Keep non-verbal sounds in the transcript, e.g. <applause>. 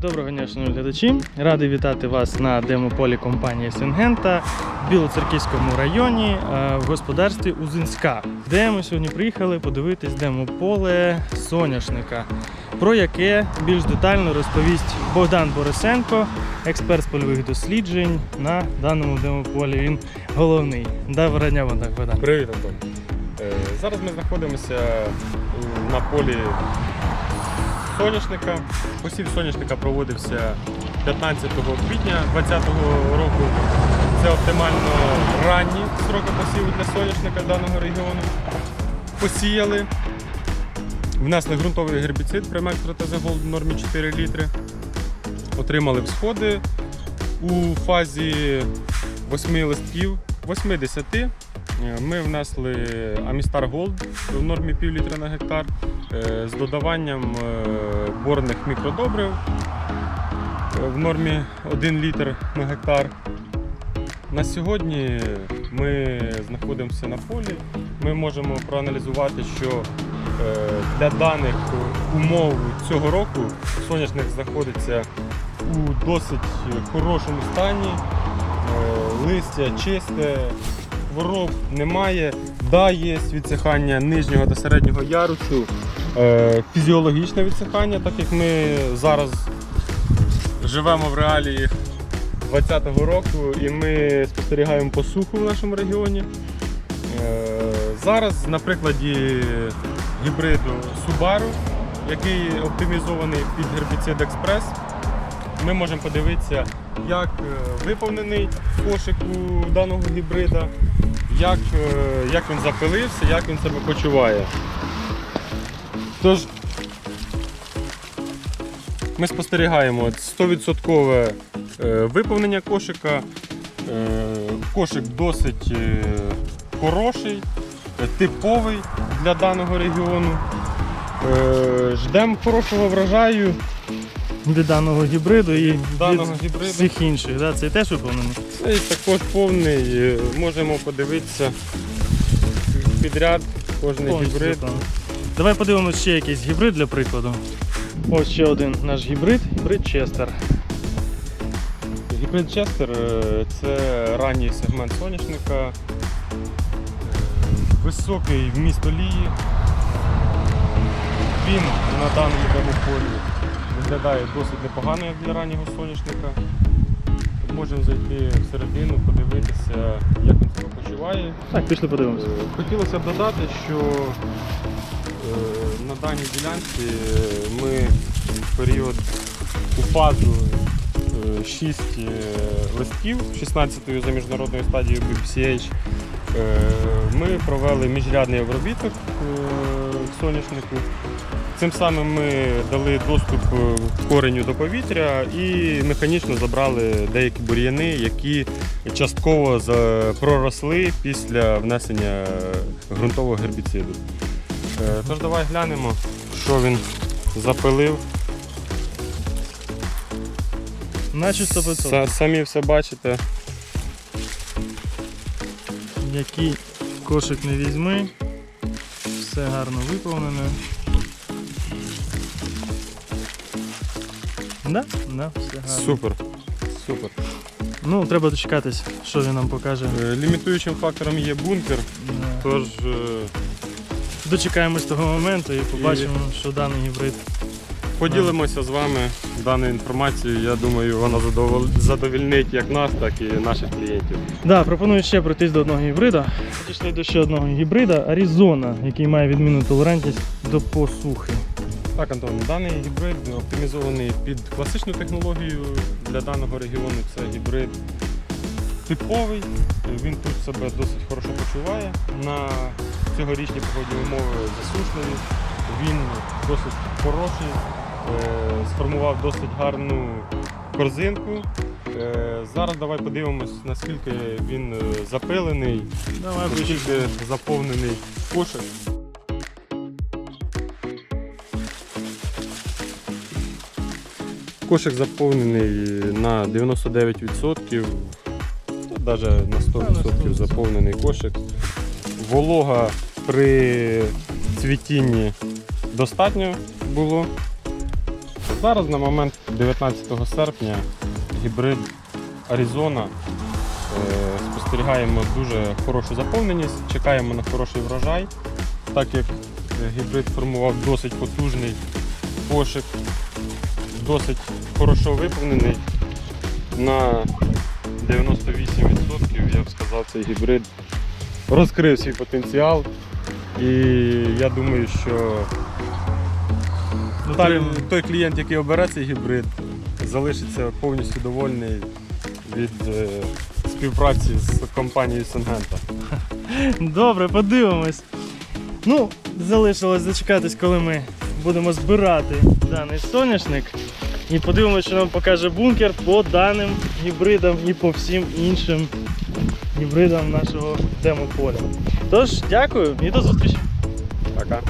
Доброго дня, шановні глядачі. Радий вітати вас на демополі компанії Сингента в Білоцерківському районі е, в господарстві Узинська, де ми сьогодні приїхали подивитись демополе соняшника, про яке більш детально розповість Богдан Борисенко, експерт з польових досліджень на даному демополі. Він головний. Доброго дня, Богдан. Привіт, Антон. Е, Зараз ми знаходимося на полі соняшника. Посів соняшника проводився 15 квітня 2020 року. Це оптимально ранні сроки посіву для соняшника даного регіону. Посіяли, внесли ґрунтовий гербіцид Primex Roteze Gold в нормі 4 літри. Отримали всходи у фазі 8 листків, 80 Е, Ми внесли Амістар Gold в нормі пів літра на гектар е, з додаванням е, борних мікродобрив в нормі 1 літр на гектар. На сьогодні ми знаходимося на полі. Ми можемо проаналізувати, що для даних умов цього року соняшник знаходиться у досить хорошому стані. Е, Листя чисте, хвороб немає. Да, є відсихання нижнього та середнього ярусу, е, фізіологічне відсихання, так як ми зараз живемо в реаліях 2020 року і ми спостерігаємо посуху в нашому регіоні. Е, Зараз на прикладі гібриду Subaru, який оптимізований під гербіцид Експрес, ми можемо подивитися, як е, виповнений кошик у даного гібрида, як, е, як він запилився, як він себе почуває. Тож, ми спостерігаємо 100% е, виповнення кошика. Кошик досить хороший, типовий для даного регіону. Е, Ждемо хорошого врожаю. Від даного гібриду і Даного від гібриду. всіх інших. Да? Цей теж виповнений. Цей також повний. е, Можемо подивитися підряд кожний Повністю гібрид. виповнений. Давай подивимось ще якийсь гібрид для прикладу. Ось ще один наш гібрид, гібрид Честер. Гібрид Честер е, це ранній сегмент соняшника, е, високий вміст олії. Він на даному демополі виглядає досить непогано як для раннього соняшника. Можемо зайти всередину, подивитися, як він себе почуває. Так, пішли подивимося. Е, Хотілося б додати, що е, на даній ділянці е, ми в період у фазу 6 листків 16-ї за міжнародною стадією BPCH ми провели міжрядний обробіток е, соняшнику. Цим самим ми дали доступ е, кореню до повітря і механічно забрали деякі бур'яни, які частково проросли після внесення ґрунтового гербіциду. Е, Тож давай глянемо, що він запилив. Наче 100%. Са- Самі все бачите. Який кошик не візьми. Все гарно виповнене. Да? Да, все гарно. Супер. Супер. Ну, треба дочекатись, що він нам покаже. Е, Лімітуючим фактором є бункер, Е, тож е, Дочекаємось того моменту і побачимо, що даний гібрид. Поділимося з вами даною інформацією. Я думаю, вона задовільнить як нас, так і наших клієнтів. Да, пропоную ще пройтись до одного гібрида. Підійшли до ще одного гібрида Arizona, який має відмінну толерантність до посухи. Так, Антон, даний гібрид оптимізований під класичну технологію для даного регіону. Це гібрид типовий. Він тут себе досить хорошо почуває. На цьогорічні погодні умови засушливі. Він досить хороший, сформував досить гарну корзинку. Е, Зараз давай подивимось, наскільки він е, запилений, Давай наскільки заповнений кошик. Кошик заповнений на 99%. навіть на 100% заповнений кошик. Волога при цвітінні достатньо було. Зараз на момент 19 серпня гібрид Аризона. Е, Спостерігаємо дуже хорошу заповненість, чекаємо на хороший врожай, так як е, гібрид формував досить потужний кошик, досить хорошо виповнений. На 98% я б сказав, цей гібрид розкрив свій потенціал. І я думаю, що той, той клієнт, який обере цей гібрид, залишиться повністю довольний від е, співпраці з компанією Сенгента. <laughs> Добре, подивимось. Ну, залишилось зачекатись, коли ми будемо збирати даний соняшник. І подивимось, що нам покаже бункер по даним гібридам і по всім іншим гібридам нашого демополя. Тож, дякую і до зустрічі. Пока.